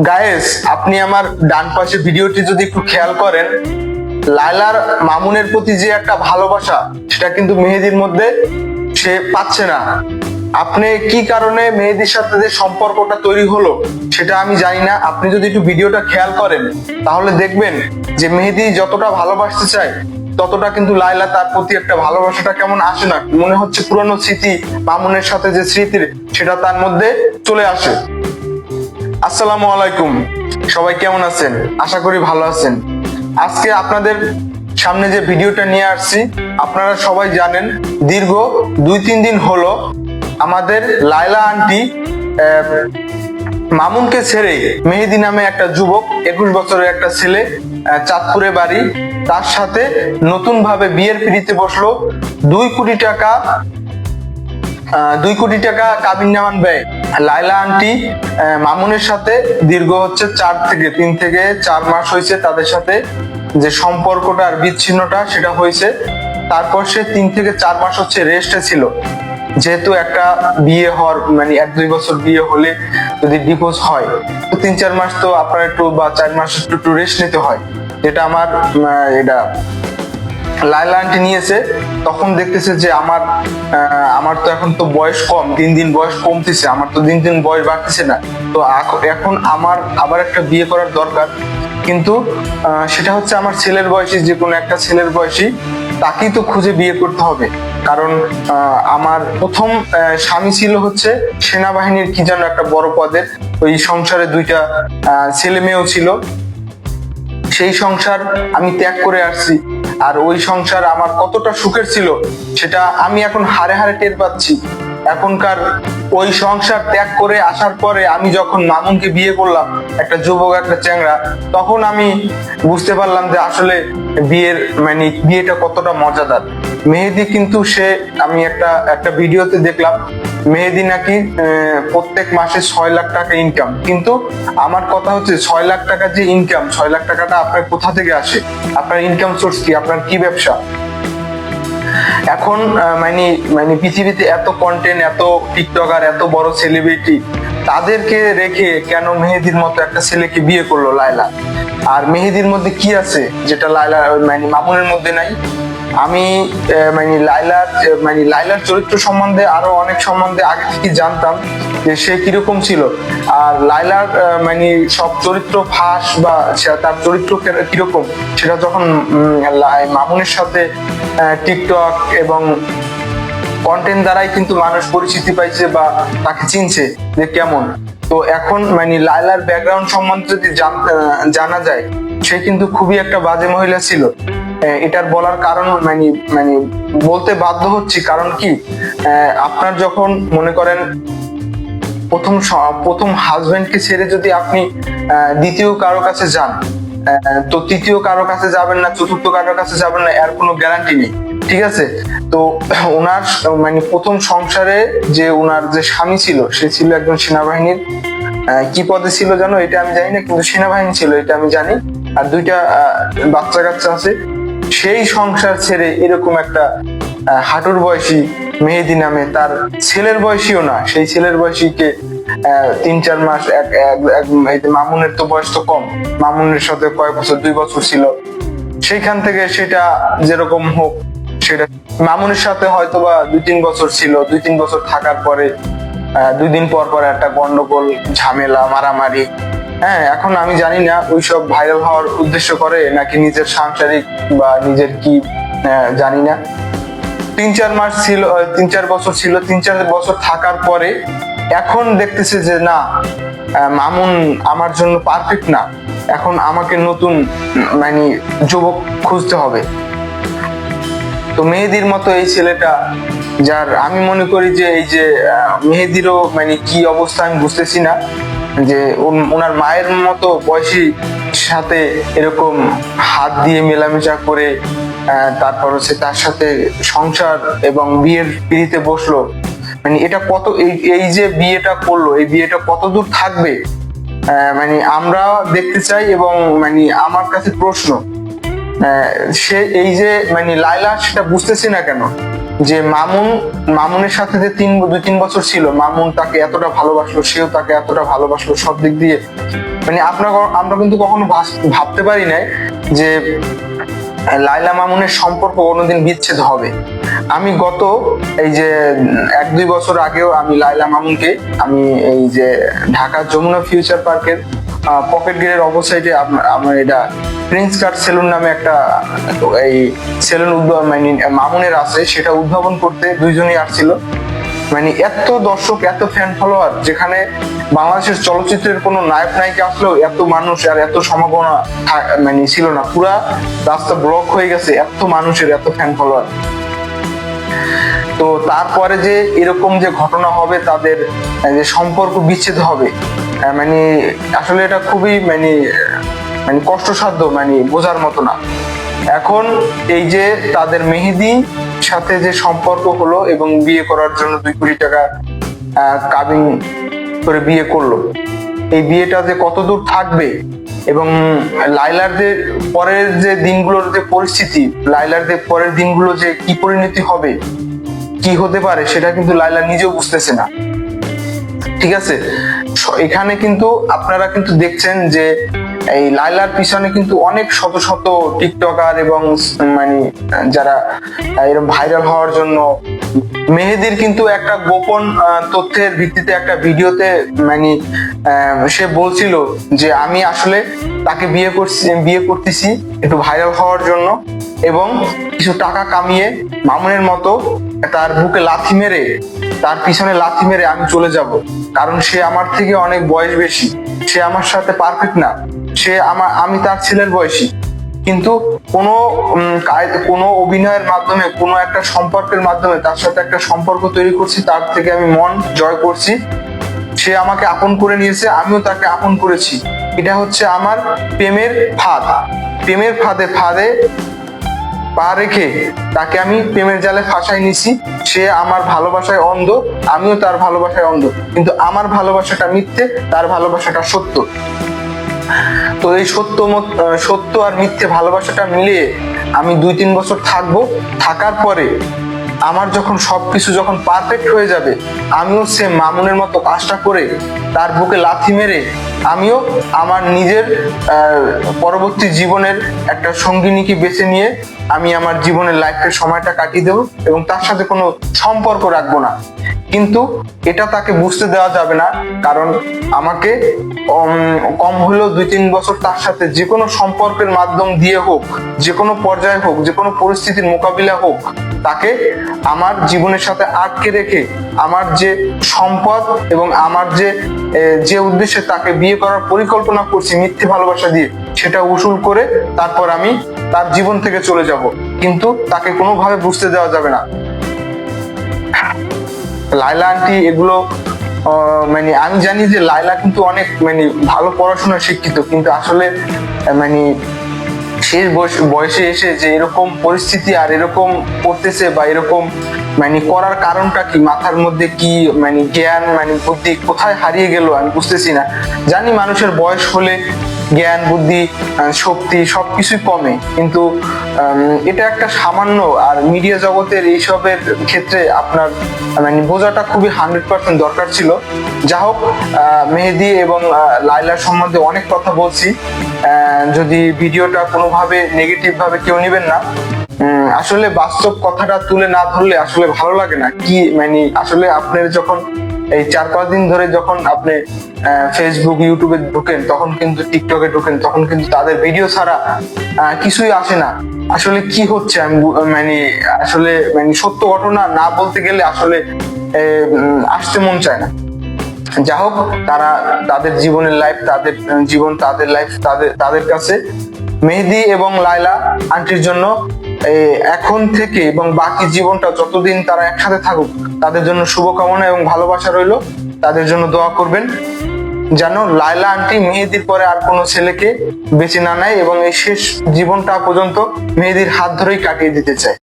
Guys আপনি আমার ডান পাশে ভিডিওটি যদি একটু খেয়াল করেন, লায়লার মামুনের প্রতি যে একটা ভালোবাসা, সেটা কিন্তু মেহেদির মধ্যে সে পাচ্ছে না। আপনি কি কারণে মেহেদির সাথে যে সম্পর্কটা তৈরি হলো, সেটা আমি জানি না। আপনি যদি একটু ভিডিওটা খেয়াল করেন, তাহলে দেখবেন যে মেহেদি যতটা ভালোবাসতে চায়, ততটা কিন্তু লাইলা তার প্রতি একটা ভালোবাসাটা কেমন আসে না। মনে হচ্ছে পুরনো স্মৃতি মামুনের সাথে যে স্মৃতির, সেটা তার মধ্যে চলে আসে। আসসালামু আলাইকুম। সবাই কেমন আছেন? আশা করি ভালো আছেন। আজকে আপনাদের সামনে যে ভিডিওটা নিয়ে আসছি, আপনারা সবাই জানেন, দীর্ঘ দুই তিন দিন হলো আমাদের লায়লা আন্টি মামুনকে ছেড়ে মেহেদি নামে একটা যুবক, একুশ বছরের একটা ছেলে চাঁদপুরে বাড়ি, তার সাথে নতুন ভাবে বিয়ের পিড়িতে বসল। দুই কোটি টাকা দুই কোটি টাকা কাবিন নামান ব্যয়। লাইলা আন্টি মামুনের সাথে দীর্ঘ হচ্ছে চার থেকে তিন থেকে চার মাস হয়েছে তাদের সাথে যে সম্পর্কটা আর বিচ্ছিন্নটা, সেটা হয়েছে। তারপর সে তিন থেকে চার মাস হচ্ছে রেস্টে ছিল। যেহেতু একটা বিয়ে হওয়ার মানে এক দুই বছর বিয়ে হলে যদি ডিভোর্স হয়, তো তিন চার মাস তো আপনার একটু বা চার মাস একটু রেস্ট নিতে হয়। যেটা আমার এটা লাইলা আন্টি নিয়েছে, তখন দেখতেছে যে আমার আমার তো এখন তো বয়স কম, দিন দিন বয়স কমতেছে, আমার তো দিন দিন বয়স বাড়তেছে না। তো এখন আমার আবার একটা বিয়ে করার দরকার, কিন্তু সেটা হচ্ছে আমার ছেলের বয়সী, যে কোনো একটা ছেলের বয়সী, তাকেই তো খুঁজে বিয়ে করতে হবে। কারণ আমার প্রথম স্বামী ছিল হচ্ছে সেনাবাহিনীর কি যেন একটা বড় পদের, ওই সংসারে দুইটা ছেলে মেয়েও ছিল। সেই সংসার আমি ত্যাগ করে আসছি। আর ওই সংসার আমার কতটা সুখের ছিল, সেটা আমি এখন হারে হারে টের পাচ্ছি। এখনকার ওই সংসার ত্যাগ করে আসার পরে আমি যখন মামুনকে বিয়ে করলাম, একটা যুবক, একটা চ্যাংড়া, তখন আমি বুঝতে পারলাম যে আসলে বিয়ের মানে বিয়েটা কতটা মজাদার। মেহেদি কিন্তু সে আমি একটা একটা ভিডিওতে দেখলাম মেহেদি নাকি প্রত্যেক মাসে ছয় লাখ টাকা ইনকাম কিন্তু আমার কথা হচ্ছে ছয় লাখ টাকা যে ইনকাম ছয় লাখ টাকাটা আপনার কোথা থেকে আসে? আপনার ইনকাম সোর্স কি? আপনার কি ব্যবসা? এখন মানে মানে পৃথিবীতে এত কন্টেন্ট এত টিকটকার এত বড় সেলিব্রিটি তাদেরকে রেখে কেন মেহেদির মতো একটা ছেলেকে বিয়ে করল লায়লা? আর মেহেদির মধ্যে কি আছে যেটা লায়লা মানে মামুনের মধ্যে নাই? আমি মানে লাইলার মানে লাইলার চরিত্র সম্বন্ধে আরও অনেক সম্বন্ধে আগে থেকে জানতাম যে সে কীরকম ছিল। আর লাইলার মানে সব চরিত্র ফাঁস বা তার চরিত্র কীরকম, সেটা যখন মামুনের সাথে টিকটক এবং কন্টেন্ট দ্বারাই কিন্তু মানুষ পরিচিতি পাইছে বা তাকে চিনছে যে কেমন। তো এখন মানে লাইলার ব্যাকগ্রাউন্ড সম্বন্ধে যদি জান- যায়, সে কিন্তু খুবই একটা বাজে মহিলা ছিল। এটার বলার কারণ মানে মানে বলতে বাধ্য হচ্ছি। কারণ কি? আপনার যখন মনে করেন প্রথম প্রথম হাজবেন্ডকে ছেড়ে যদি আপনি দ্বিতীয় কারও কাছে যান তো তৃতীয় কারও কাছে যাবেন না, চতুর্থ কারোর কাছে যাবেন না, এর কোনো গ্যারান্টি নেই। ঠিক আছে? তো ওনার মানে প্রথম সংসারে যে ওনার যে স্বামী ছিল, সে ছিল একজন সেনাবাহিনীর কি পদে ছিল জানো? এটা আমি জানি না, কিন্তু সেনাবাহিনী ছিল, এটা আমি জানি। আর দুইটা বাচ্চা কাচ্চা আছে। সেই সংসার ছেড়ে এরকম একটা হাঁটুর বয়সী মেহেদি নামে তার ছেলের বয়সীও না, সেই ছেলের বয়সীকে তিন চার মাস এক মামুনের তো বয়স তো কম, মামুনের সাথে কয়েক বছর, দুই বছর ছিল। সেইখান থেকে সেটা যেরকম হোক, সেটা মামুনের সাথে হয়তো বা দুই তিন বছর ছিল, দুই তিন বছর থাকার পরে দুই দিন পর পর একটা গন্ডগোল, ঝামেলা, মারামারি হ্যাঁ এখন আমি জানি না ওইসব ভাইরাল হওয়ার উদ্দেশ্য করে নাকি নিজের সাংসারিক বা নিজের কি জানি না। তিন চার মাস ছিল তিন চার বছর ছিল, তিন চার বছর থাকার পরে এখন দেখতেছে যে না মামুন আমার জন্য পারফেক্ট না। এখন আমাকে নতুন মানে যুবক খুঁজতে হবে। তো মেহেদির মতো এই ছেলেটা, যার আমি মনে করি যে এই যে মেহেদিরও মানে কি অবস্থা আমি বুঝতেছি না। যে ওন- ওনার মায়ের মতো বয়সী সাথে এরকম হাত দিয়ে মেলামেশা করে তারপর হচ্ছে তার সাথে সংসার এবং বিয়ের পিড়িতে বসল। মানে এটা কত, এই যে বিয়েটা করল, এই বিয়েটা কত দূর থাকবে? মানে আমরা দেখতে চাই এবং মানে আমার কাছে প্রশ্ন সে এই যে মানে লাইলা সেটা বুঝতেছি না কেন? যে মামুন, মামুনের সাথে যে তিন দুই তিন বছর ছিল, মামুন তাকে এতটা ভালোবাসলো, সেও তাকে এতটা ভালোবাসলো, সব দিক দিয়ে। মানে আপনার আমরা কিন্তু কখনো ভাবতে পারি নাই যে লাইলা মামুনের সম্পর্ক কোনোদিন বিচ্ছেদ হবে। আমি গত এই যে এক, দুই বছর আগেও আমি লাইলা মামুনকে, আমি এই যে ঢাকা যমুনা ফিউচার পার্কের পকেট গেটের অপোসাইডে আমার এটা প্রিন্স কাট সেলুন নামে একটা, এই সেলুন উদ্ভাবন মানে মামুনের আছে, সেটা উদ্ভাবন করতে দুইজনই আসছিল। মানে এত দর্শক, এত ফ্যান ফলোয়ার যেখানে বাংলাদেশের চলচ্চিত্রের কোনো নায়ক, নায়িকা আসলেও এত মানুষ আর এত থা- মানে ছিল না। পুরা রাস্তা ব্লক হয়ে গেছে, এত মানুষের এত ফ্যান ফলোয়ার তো তারপরে যে এরকম যে ঘটনা হবে, তাদের যে সম্পর্ক বিচ্ছেদ হবে মানে আসলে এটা খুবই মানে মানে কষ্টসাধ্য মানে বোঝার মতো না। এখন এই যে তাদের মেহেদি সাথে যে সম্পর্ক হলো এবং বিয়ে করার জন্য দুই কোটি টাকা কাবিন করে বিয়ে করল, এই বিয়েটা যে কতদূর থাকবে এবং লাইলার যে পরের যে দিনগুলোর যে পরিস্থিতি লাইলার যে পরের দিনগুলো যে কি পরিণতি হবে কি হতে পারে সেটা কিন্তু লাইলা নিজেও বুঝতেছে না। ঠিক আছে? এখানে কিন্তু আপনারা কিন্তু দেখছেন যে এই লাইলার পিছনে কিন্তু অনেক শত শত টিকটকার এবং মানে যারা এরকম ভাইরাল হওয়ার জন্য মেহেদির কিন্তু একটা গোপন তথ্যের ভিত্তিতে একটা ভিডিওতে মানে সে বলছিল যে আমি আসলে তাকে বিয়ে করছি, বিয়ে করতেছি একটু ভাইরাল হওয়ার জন্য এবং কিছু টাকা কামিয়ে মামুনের মতো তার বুকে লাথি মেরে, তার পিছনে লাথি মেরে আমি চলে যাব। কারণ সে আমার থেকে অনেক বয়স বেশি, সে আমার সাথে পারফেক্ট না। সে আমার আমি তার ছেলের বয়সী। কিন্তু কোনো কোনো অভিনয়ের মাধ্যমে, কোনো একটা সম্পর্কের মাধ্যমে তার সাথে একটা সম্পর্ক তৈরি করছি, তার থেকে আমি মন জয় করছি। সে আমাকে আপন করে নিয়েছে, আমিও তাকে আপন করেছি। এটা হচ্ছে আমার প্রেমের ফাঁদ। প্রেমের ফাঁদে ফাঁদে পা রেখে তাকে আমি প্রেমের জালে ফাঁসাই নিছি সে আমার ভালোবাসায় অন্ধ, আমিও তার ভালোবাসায় অন্ধ। কিন্তু আমার ভালোবাসাটা মিথ্যে, তার ভালোবাসাটা সত্য। তো এই সত্য সত্য আর মিথ্যে ভালোবাসাটা মিলিয়ে আমি দুই তিন বছর থাকব, থাকার পরে আমার যখন সবকিছু যখন পারফেক্ট হয়ে যাবে, আমিও সে মামুনের মতো কাজটা করে তার বুকে লাথি মেরে আমিও আমার নিজের পরবর্তী জীবনের একটা সঙ্গিনীকে বেছে নিয়ে আমি আমার জীবনের লাইফের সময়টা কাটিয়ে দেবো এবং তার সাথে কোনো সম্পর্ক রাখব না। কিন্তু এটা তাকে বুঝতে দেওয়া যাবে না, কারণ আমাকে কম হলেও দুই তিন বছর তার সাথে যে কোনো সম্পর্কের মাধ্যম দিয়ে হোক, যে কোনো পর্যায়ে হোক, যে কোনো পরিস্থিতির মোকাবিলা হোক তাকে আমার জীবনের সাথে আটকে রেখে আমার যে সম্পদ এবং আমার যে যে উদ্দেশ্যে তাকে বিয়ে করার পরিকল্পনা করছি মিথ্যে ভালোবাসা দিয়ে, সেটা উসুল করে তারপর আমি তার জীবন থেকে চলে যাব। কিন্তু তাকে কোনোভাবে বুঝতে দেওয়া যাবে না। লাইলা আন্টি এগুলো মানে আমি জানি যে লাইলা কিন্তু অনেক মানে ভালো পড়াশোনা শিক্ষিত, কিন্তু আসলে মানে শেষ বয়স এসে যে এরকম পরিস্থিতি আর এরকম করতেছে বা এরকম মানে করার কারণটা কি? মাথার মধ্যে কি মানে জ্ঞান মানে বুদ্ধি কোথায় হারিয়ে গেল আমি বুঝতেছি না। জানি মানুষের বয়স হলে জ্ঞান, বুদ্ধি শক্তি সবকিছুই কমে, কিন্তু এটা একটা সামান্য আর মিডিয়া জগতের এইসবের ক্ষেত্রে আপনার মানে বোঝাটা খুবই হান্ড্রেড পার্সেন্ট দরকার ছিল। যা হোক মেহেদি এবং লাইলার সম্বন্ধে অনেক কথা বলছি। যদি ভিডিওটা কোনোভাবে নেগেটিভ ভাবে কেউ নেবেন না আসলে বাস্তব কথাটা তুলে না ধরলে আসলে ভালো লাগে না। কি মানে আসলে আপনার যখন এই চার পাঁচ দিন ধরে যখন আপনি ফেসবুক ইউটিউবে ঢোকেন, তখন কিন্তু টিকটকে ঢোকেন, তখন কিন্তু তাদের ভিডিও ছাড়া কিছুই আসে না। আসলে কি হচ্ছে আমি মানে আসলে মানে সত্য ঘটনা না বলতে গেলে আসলে আসতে মন চায় না। যা হোক, তারা তাদের জীবনের লাইফ তাদের জীবন তাদের লাইফ তাদের তাদের কাছে, মেহেদি এবং লাইলা আন্টির জন্য এখন থেকে এবং বাকি জীবনটা যতদিন তারা একসাথে থাকুক, তাদের জন্য শুভকামনা এবং ভালোবাসা রইল। তাদের জন্য দোয়া করবেন যেন লাইলা আন্টি মেহেদির পরে আর কোনো ছেলেকে বেছে না নেয় এবং এই শেষ জীবনটা পর্যন্ত মেহেদির হাত ধরেই কাটিয়ে দিতে চায়।